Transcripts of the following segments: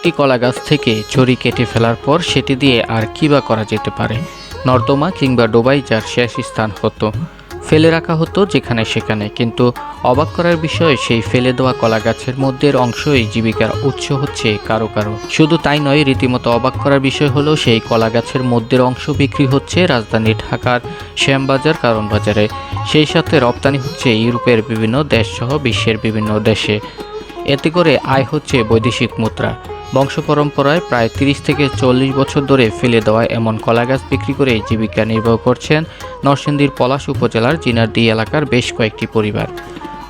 একটি কলা গাছ থেকে ছড়ি কেটে ফেলার পর সেটি দিয়ে আর কী বা করা যেতে পারে? নর্দমা কিংবা ডোবাই যার শেষ স্থান হতো। ফেলে রাখা হতো যেখানে সেখানে, কিন্তু অবাক করার বিষয় সেই ফেলে দেওয়া কলা গাছের মধ্যের অংশই জীবিকার উৎস হচ্ছে কারও কারও। শুধু তাই নয়, রীতিমতো অবাক করার বিষয় হলো সেই কলা গাছের মধ্যের অংশ বিক্রি হচ্ছে রাজধানী ঢাকার শ্যামবাজার কারণ বাজারে। সেই সাথে রপ্তানি হচ্ছে ইউরোপের বিভিন্ন দেশসহ বিশ্বের বিভিন্ন দেশে। এতে করে আয় হচ্ছে বৈদেশিক মুদ্রা। বংশ পরম্পরায় প্রায় তিরিশ থেকে চল্লিশ বছর ধরে ফেলে দেওয়া এমন কলা গাছ বিক্রি করে জীবিকা নির্বাহ করছেন নরসিংদীর পলাশ উপজেলার জিনারদি এলাকার বেশ কয়েকটি পরিবার।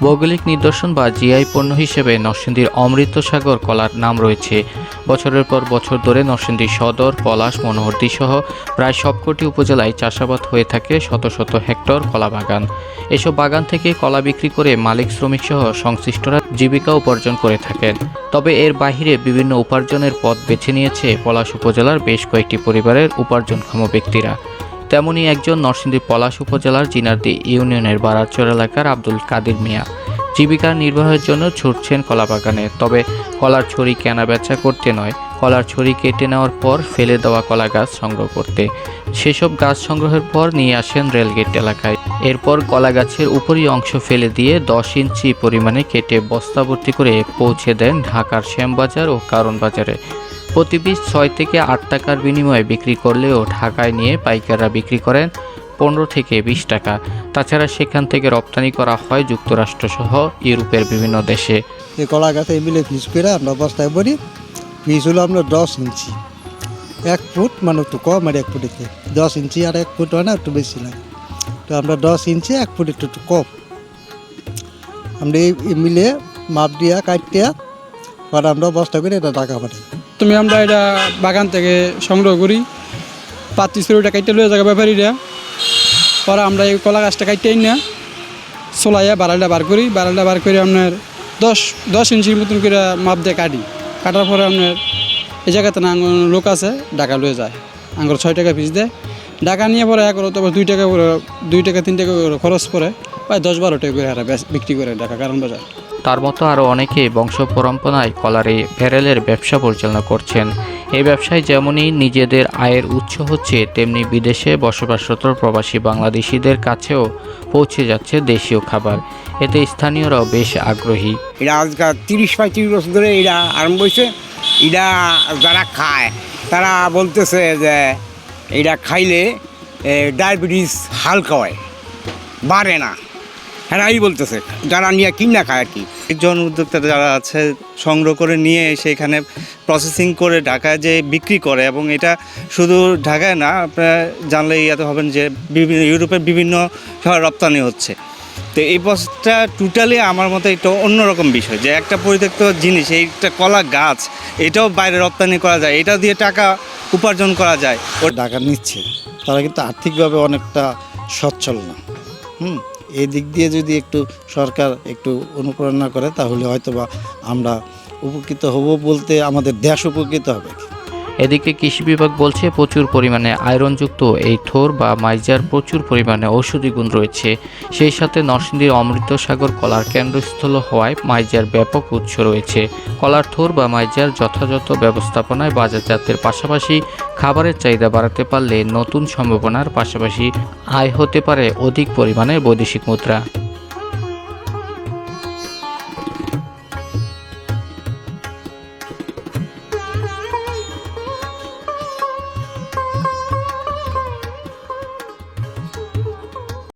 ভৌগোলিক নিদর্শন বা জিআই পণ্য হিসেবে নরসিংদীর অমৃত সাগর কলার নাম রয়েছে। বছরের পর বছর ধরে নরসিংদী সদর, পলাশ, মনোহরদী সহ প্রায় সবকটি উপজেলায় চাষাবাদ হয়ে থাকে শত শত হেক্টর কলা বাগান। এসব বাগান থেকে কলা বিক্রি করে মালিক শ্রমিক সহ সংশ্লিষ্টরা জীবিকা উপার্জন করে থাকেন। তবে এর বাহিরে বিভিন্ন উপার্জনের পথ বেছে নিয়েছে পলাশ উপজেলার বেশ কয়েকটি পরিবারের উপার্জনক্ষম ব্যক্তিরা। তেমনি একজন নরসিংদী পলাশ উপজেলার জিনারদি ইউনিয়নের বারারচর এলাকার আব্দুল কাদির মিয়া। জীবিকা নির্বাহের জন্য ছুটছেন কলা বাগানে তবে কলার ছড়ি কেনা বেচা করতে নয়। কলার ছড়ি কেটে নেওয়ার পর ফেলে দেওয়া কলা গাছ সংগ্রহ করতে। সেসব গাছ সংগ্রহের পর নিয়ে আসেন রেলগেট এলাকায়। এরপর কলা গাছের উপরি অংশ ফেলে দিয়ে দশ ইঞ্চি পরিমাণে কেটে বস্তা ভর্তি করে পৌঁছে দেন ঢাকার শ্যামবাজার ও কারণ বাজারে। প্রতি পিস ছয় থেকে আট টাকার বিনিময়ে বিক্রি করলেও ঢাকায় নিয়ে পাইকাররা বিক্রি করেন পনেরো থেকে বিশ টাকা। তাছাড়া সেখান থেকে রপ্তানি করা হয় যুক্তরাষ্ট্রসহ ইউরোপের বিভিন্ন দেশে। এই কলা গাছে মিলে পিস করে আমরা বস্তায় ভরি। পিস হলো আমরা দশ ইঞ্চি। এক ফুট মানে একটু কম আর এক ফুটেতে দশ ইঞ্চি আর এক ফুট হয় না, একটু বেশি লাগে। তো আমরা দশ ইঞ্চি, এক ফুট একটু একটু কম। আমরা এই মিলে মাপ দিয়া কাটিয়া পরে আমরা বস্তা করে এটা টাকা পাঠাই। তুমি আমরা এটা বাগান থেকে সংগ্রহ করি। পাত্রিশ ওটা কাইটে লয়ে যাবে ব্যাপারীরা। পরে আমরা এই কলা গাছটা কাইটেই না সোলাইয়া বারালটা বার করি। বারালটা বার করে আপনার দশ দশ ইঞ্চির মতন করে মাপ দিয়ে কাটি। কাটার পরে আপনার এই জায়গাতে না লোক আছে ডাকা লয়ে যায়। আঙ্গুর ছয় টাকা পিস দেয়। ডাকা নিয়ে পরে এক তারপর দুই টাকা করে, দুই টাকা, তিন টাকা করে খরচ করে প্রায় দশ, বারো টাকা করে বিক্রি করে ডাকা কারণ বাজার। তার মতো আরও অনেকে বংশ পরম্পরায় কলারে এই ভেরেলের ব্যবসা পরিচালনা করছেন। এই ব্যবসায় যেমনই নিজেদের আয়ের উৎস হচ্ছে, তেমনি বিদেশে বসবাসরত প্রবাসী বাংলাদেশিদের কাছেও পৌঁছে যাচ্ছে দেশীয় খাবার। এতে স্থানীয়রাও বেশ আগ্রহী। এটা আজকাল তিরিশ পঁয়ত্রিশ বছর ধরে এটা আরম্ভ হয়েছে। এটা যারা খায়, তারা বলতেছে যে এটা খাইলে ডায়াবেটিস হালকা হয় বাড়ে না। হ্যাঁ এই বলতেছে যারা নিয়ে কিনা খায় আর কি। একজন উদ্যোক্তা যারা আছে সংগ্রহ করে নিয়ে এসে এখানে প্রসেসিং করে ঢাকায় যে বিক্রি করে এবং এটা শুধু ঢাকায় না আপনারা জানলে ইয়াতে হবেন যে বিভিন্ন ইউরোপের বিভিন্ন শহরে রপ্তানি হচ্ছে। তো এই বছরটা টোটালি আমার মতে একটা অন্যরকম বিষয় যে একটা পরিত্যক্ত জিনিস এইটা কলা গাছ এটাও বাইরে রপ্তানি করা যায় এটা দিয়ে টাকা উপার্জন করা যায়। ও টাকা নিচ্ছে তারা কিন্তু আর্থিকভাবে অনেকটা সচ্ছল না। হুম? এই দিক দিয়ে যদি একটু সরকার একটু অনুপ্রেরণা করে, তাহলে হয়তোবা আমরা উপকৃত হব বলতে আমাদের দেশ উপকৃত হবে। এদিকে কৃষি বিভাগ বলছে, প্রচুর পরিমাণে আয়রনযুক্ত এই থোর বা মাইজার প্রচুর পরিমাণে ঔষধি গুণ রয়েছে। সেই সাথে নরসিংদীর অমৃত সাগর কলার কেন্দ্রস্থল হওয়ায় মাইজার ব্যাপক উৎস রয়েছে। কলার থোর বা মাইজার যথাযথ ব্যবস্থাপনায় বাজারজাতের পাশাপাশি খাবারের চাহিদা বাড়াতে পারলে নতুন সম্ভাবনার পাশাপাশি আয় হতে পারে অধিক পরিমাণে বৈদেশিক মুদ্রা।